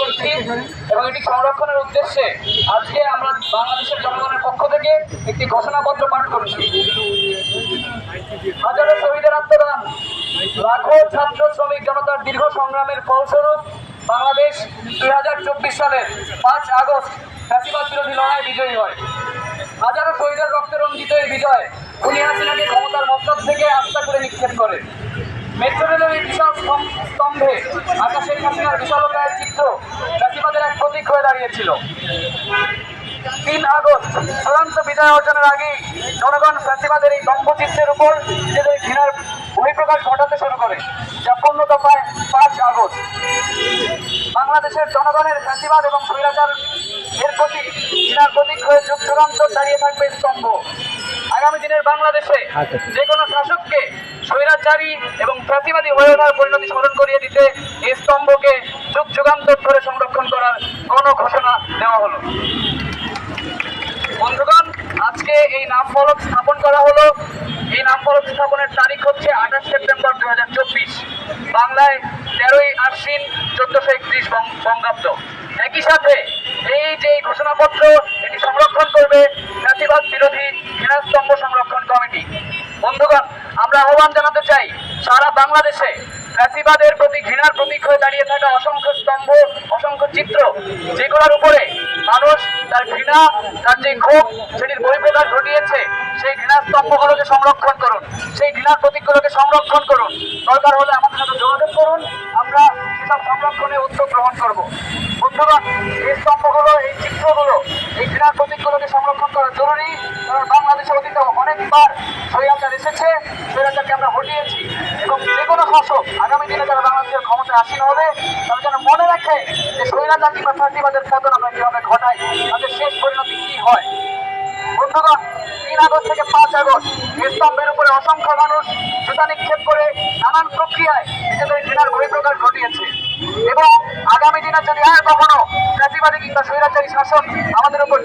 করছি এবং এটি সংরক্ষণের উদ্দেশ্যে আজকে আমরা বাংলাদেশের পক্ষ থেকে একটি ঘোষণাপত্র পাঠ শ্রমিক জনতার দীর্ঘ সংগ্রামের ফলস্বরূপ বাংলাদেশ দুই হাজার চব্বিশ সালের পাঁচ আগস্ট ফ্যাসিবাদ বিরোধী লড়াই বিজয়ী হয়। হাজারো শহীদের রক্তে রঞ্জিত এই বিজয়, খুনি হাসিনাকে ক্ষমতার মস্তক থেকে আস্থা করে নিক্ষেপ করে। মেট্রো এই বিশাল স্তম্ভে আকাশের বিশালতায় চিত্র চাষিবাদের এক প্রতীক হয়ে দাঁড়িয়েছিল। তিন আগস্ট, চূড়ান্ত বিজয় অর্জনের আগেই জনগণ ফ্যাসিবাদের এই দম্ভচিত্রের উপর নিজেদের ঘৃণার বহিঃপ্রকাশ ঘটাতে শুরু করে, যা পূর্ণ দফায় পাঁচ আগস্ট। বাংলাদেশের জনগণের ফ্যাসিবাদ এবং স্বৈরাচার এর প্রতি ঘৃণার প্রতীক হয়ে যুগ যুগান্তর দাঁড়িয়ে থাকবে স্তম্ভ। আগামী দিনের বাংলাদেশে যে কোনো শাসককে স্বৈরাচারী এবং ফ্যাসিবাদী হয়ে ওঠার পরিণতি স্মরণ করিয়ে দিতে এই স্তম্ভকে যুগ যুগান্তর ধরে সংরক্ষণ করার কোনো ঘোষণা দেওয়া হলো। বন্ধুগণ আজকে এই নাম ফলক স্থাপন করা হলো। এই নাম ফলক স্থাপনের তারিখ হচ্ছে আঠাশ সেপ্টেম্বর দু হাজার চব্বিশ। বাংলায় তেরোই আশ্বিন চোদ্দশো একত্রিশ বঙ্গাব্দ। একই সাথে এই যে ঘোষণাপত্র, এটি সংরক্ষণ করবে জাতিবাদ বিরোধী ঘৃণাস্তম্ভ সংরক্ষণ কমিটি। বন্ধুগণ, আমরা আহ্বান জানাতে চাই, সারা বাংলাদেশে ফ্যাসিবাদের প্রতি ঘৃণার প্রতীক হয়ে দাঁড়িয়ে থাকা অসংখ্য স্তম্ভ, অসংখ্য চিত্র, যেগুলোর উপরে ঘৃণা তার যে ক্ষোভ সেটির বহিঃপ্রকাশ ঘটিয়েছে। সেই ঘৃণা স্তম্ভগুলোকে সংরক্ষণ করুন। সেই ঘৃণার প্রতীকগুলোকে সংরক্ষণ করুন। দরকার হলে আমাদের সাথে যোগাযোগ করুন। আমরা সেসব সংরক্ষণে উদ্যোগ গ্রহণ করব। বন্ধুরা এই স্তম্ভগুলো, এই চিত্রগুলো, এই ঘৃণার প্রতীকগুলোকে সংরক্ষণ করা জরুরি। কারণ বাংলাদেশে অতীতে অনেকবার স্বৈরাচার এসেছে স্বৈরাচারকে আমরা হটিয়েছি। এবং যে কোনো শাসক আগামী দিনে যারা বাংলাদেশের আসীন হবে। তারা যেন মনে রাখে যে স্বৈরাচার কিংবা ফাঁসিবাদের পতন আমরা কীভাবে ঘটাই তাদের শেষ পরিণতি কি হয়। বন্ধুগণ, তিন আগস্ট থেকে পাঁচ আগস্ট স্তম্ভের উপরে অসংখ্য মানুষ জুতা নিক্ষেপ করে নানান প্রক্রিয়ায় নিজেদের ঘৃণার বহিঃপ্রকাশ ঘটিয়েছে। এবং আগামী দিনে যদি আর কখনো ফ্যাসিবাদী কিংবা স্বৈরাচারী শাসন আমাদের উপর